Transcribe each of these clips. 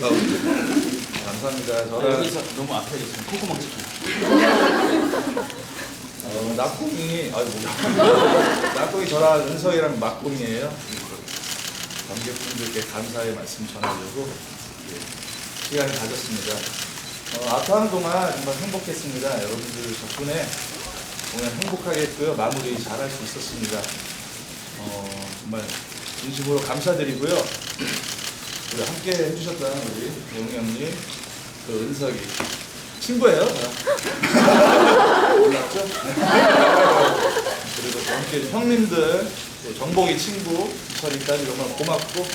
가고 감사합니다. 아, 저는 여기서 너무 앞에 있으면 콧구멍 찍히. 어, 낙공이 아이고 낙공이 저랑 은서이랑 막공이에요. 관객분들께 감사의 말씀 전하려고 예, 시간을 가졌습니다. 어, 앞으로 동안 정말 행복했습니다. 여러분들 덕분에 공연 행복하게 했고요. 마무리 잘 할 수 있었습니다. 어, 정말 진심으로 감사드리고요. 우리 함께 해주셨던 우리 영희 형님, 그 은석이 친구예요. 몰랐죠? 네. 그리고 또 함께 형님들, 또 정복이 친구, 이철이까지 정말 고맙고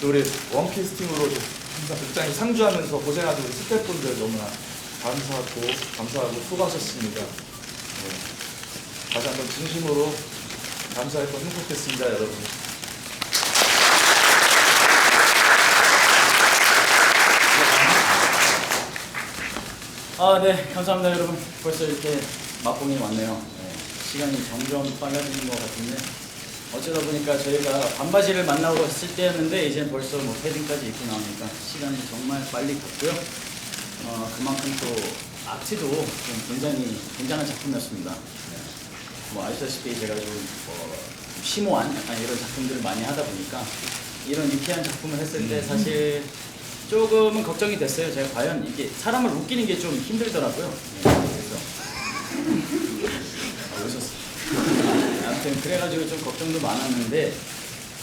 또 우리 원캐스팅으로 항상 극장에 상주하면서 고생하는 우리 스태프분들 너무나 감사하고 감사하고 수고하셨습니다. 네. 다시 한번 진심으로 감사했고 행복했습니다, 여러분. 아, 네, 감사합니다, 여러분. 벌써 이렇게 막공이 왔네요. 네, 시간이 점점 빨라지는 것 같은데 어쩌다 보니까 저희가 반바지를 만나고 갔을 때였는데 이제 벌써 뭐 패딩까지 입고 나오니까 시간이 정말 빨리 갔고요. 어, 그만큼 또 아트도 좀 굉장히 굉장한 작품이었습니다. 네. 뭐 아시다시피 제가 좀 어, 심오한 약간 이런 작품들을 많이 하다 보니까 이런 유쾌한 작품을 했을 때 사실 조금은 걱정이 됐어요. 제가 과연 이게 사람을 웃기는 게 좀 힘들더라고요. 네, 그래서 아, 웃었어. 아무튼 그래가지고 좀 걱정도 많았는데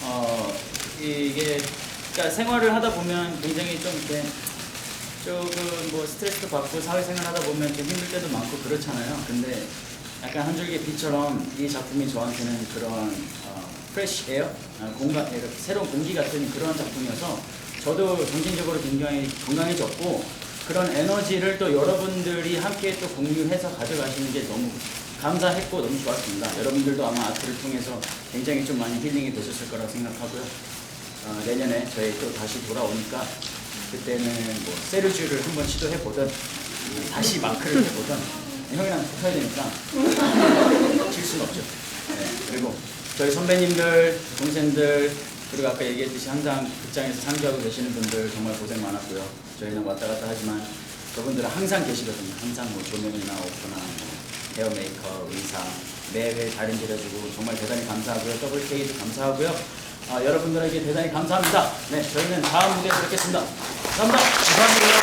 어 이게 그러니까 생활을 하다 보면 굉장히 좀 이렇게 조금 뭐 스트레스도 받고 사회생활 하다 보면 좀 힘들 때도 많고 그렇잖아요. 근데 약간 한 줄기 빛처럼 이 작품이 저한테는 그런 어, 프레시 에어, 아, 공간, 이렇게 새로운 공기 같은 그런 작품이어서 저도 정신적으로 굉장히 건강해졌고 그런 에너지를 또 여러분들이 함께 또 공유해서 가져가시는 게 너무 감사했고 너무 좋았습니다. 여러분들도 아마 아트를 통해서 굉장히 좀 많이 힐링이 되셨을 거라고 생각하고요. 어, 내년에 저희 또 다시 돌아오니까 그때는 뭐 세르주를 한번 시도해 보든 다시 마크를 해보든 형이랑 붙어야 되니까 질 수는 없죠. 네, 그리고 저희 선배님들, 동생들 그리고 아까 얘기했듯이 항상 극장에서 상주하고 계시는 분들 정말 고생 많았고요. 저희는 왔다 갔다 하지만 그분들은 항상 계시거든요. 항상 뭐 조명이나 오프나 뭐 헤어 메이커, 의사 매회 달인 들여주고 정말 대단히 감사하고요. 더블 K도 감사하고요. 아, 여러분들에게 대단히 감사합니다. 네, 저희는 다음 무대에서 뵙겠습니다. 감사합니다. 감사합니다.